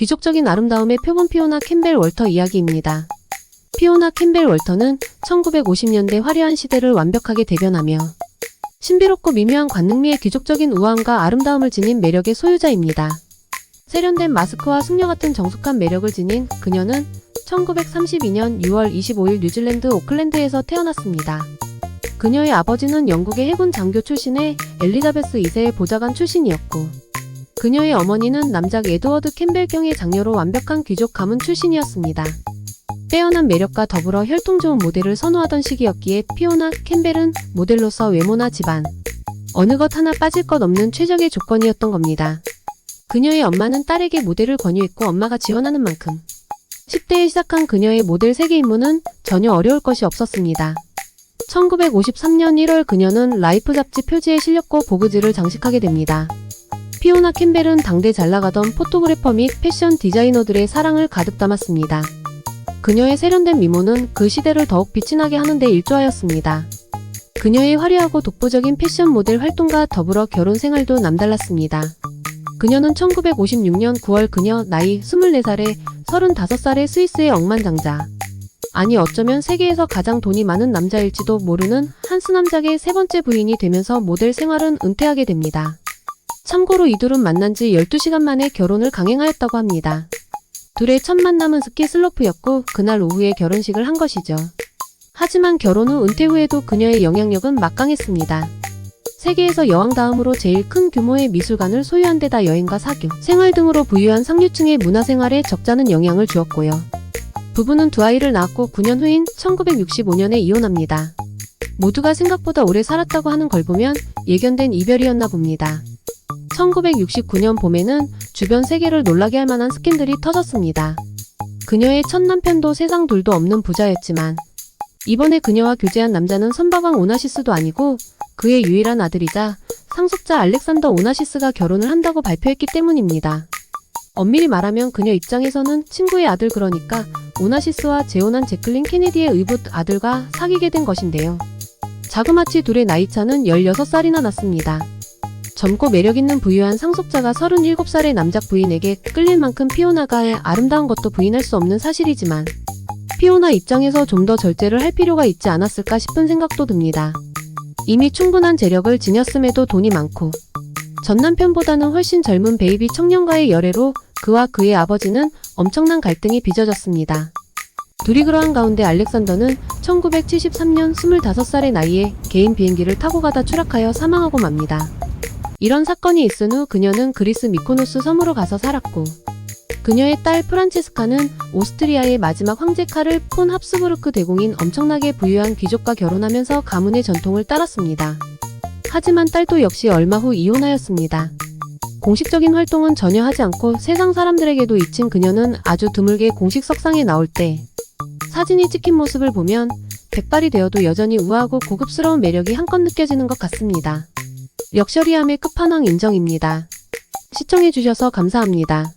귀족적인 아름다움의 표본 피오나 캠벨 월터 이야기입니다. 피오나 캠벨 월터는 1950년대 화려한 시대를 완벽하게 대변하며 신비롭고 미묘한 관능미의 귀족적인 우아함과 아름다움을 지닌 매력의 소유자입니다. 세련된 마스크와 숙녀 같은 정숙한 매력을 지닌 그녀는 1932년 6월 25일 뉴질랜드 오클랜드에서 태어났습니다. 그녀의 아버지는 영국의 해군 장교 출신의 엘리자베스 2세의 보좌관 출신이었고, 그녀의 어머니는 남작 에드워드 캠벨경의 장녀로 완벽한 귀족 가문 출신이었습니다. 빼어난 매력과 더불어 혈통 좋은 모델을 선호하던 시기였기에 피오나 캠벨은 모델로서 외모나 집안, 어느 것 하나 빠질 것 없는 최적의 조건이었던 겁니다. 그녀의 엄마는 딸에게 모델을 권유했고 엄마가 지원하는 만큼 10대에 시작한 그녀의 모델 세계 입문은 전혀 어려울 것이 없었습니다. 1953년 1월 그녀는 라이프 잡지 표지에 실렸고 보그지를 장식하게 됩니다. 피오나 캠벨은 당대 잘 나가던 포토그래퍼 및 패션 디자이너들의 사랑을 가득 담았습니다. 그녀의 세련된 미모는 그 시대를 더욱 빛이 나게 하는 데 일조하였습니다. 그녀의 화려하고 독보적인 패션 모델 활동과 더불어 결혼 생활도 남달랐습니다. 그녀는 1956년 9월 그녀 나이 24살에 35살의 스위스의 억만장자. 아니 어쩌면 세계에서 가장 돈이 많은 남자일지도 모르는 한스 남작의 세 번째 부인이 되면서 모델 생활은 은퇴하게 됩니다. 참고로 이둘은 만난 지 12시간 만에 결혼을 강행하였다고 합니다. 둘의 첫 만남은 스키 슬로프였고 그날 오후에 결혼식을 한 것이죠. 하지만 결혼 후 은퇴 후에도 그녀의 영향력은 막강했습니다. 세계에서 여왕 다음으로 제일 큰 규모의 미술관을 소유한 데다 여행과 사교, 생활 등으로 부유한 상류층의 문화생활에 적잖은 영향을 주었고요. 부부는 두 아이를 낳았고 9년 후인 1965년에 이혼합니다. 모두가 생각보다 오래 살았다고 하는 걸 보면 예견된 이별이었나 봅니다. 1969년 봄에는 주변 세계를 놀라게 할 만한 스캔들이 터졌습니다. 그녀의 첫 남편도 세상 둘도 없는 부자였지만 이번에 그녀와 교제한 남자는 선박왕 오나시스도 아니고 그의 유일한 아들이자 상속자 알렉산더 오나시스가 결혼을 한다고 발표했기 때문입니다. 엄밀히 말하면 그녀 입장에서는 친구의 아들 그러니까 오나시스와 재혼한 제클린 케네디의 의붓 아들과 사귀게 된 것인데요. 자그마치 둘의 나이차는 16살이나 났습니다. 젊고 매력있는 부유한 상속자가 37살의 남작 부인에게 끌릴 만큼 피오나가 아름다운 것도 부인할 수 없는 사실이지만 피오나 입장에서 좀 더 절제를 할 필요가 있지 않았을까 싶은 생각도 듭니다. 이미 충분한 재력을 지녔음에도 돈이 많고 전 남편보다는 훨씬 젊은 베이비 청년과의 열애로 그와 그의 아버지는 엄청난 갈등이 빚어졌습니다. 둘이 그러한 가운데 알렉산더는 1973년 25살의 나이에 개인 비행기를 타고 가다 추락하여 사망하고 맙니다. 이런 사건이 있은 후 그녀는 그리스 미코노스 섬으로 가서 살았고 그녀의 딸 프란체스카는 오스트리아의 마지막 황제 카를 폰 합스부르크 대공인 엄청나게 부유한 귀족과 결혼하면서 가문의 전통을 따랐습니다. 하지만 딸도 역시 얼마 후 이혼하였습니다. 공식적인 활동은 전혀 하지 않고 세상 사람들에게도 잊힌 그녀는 아주 드물게 공식 석상에 나올 때 사진이 찍힌 모습을 보면 백발이 되어도 여전히 우아하고 고급스러운 매력이 한껏 느껴지는 것 같습니다. 럭셔리함의 끝판왕 인정입니다. 시청해주셔서 감사합니다.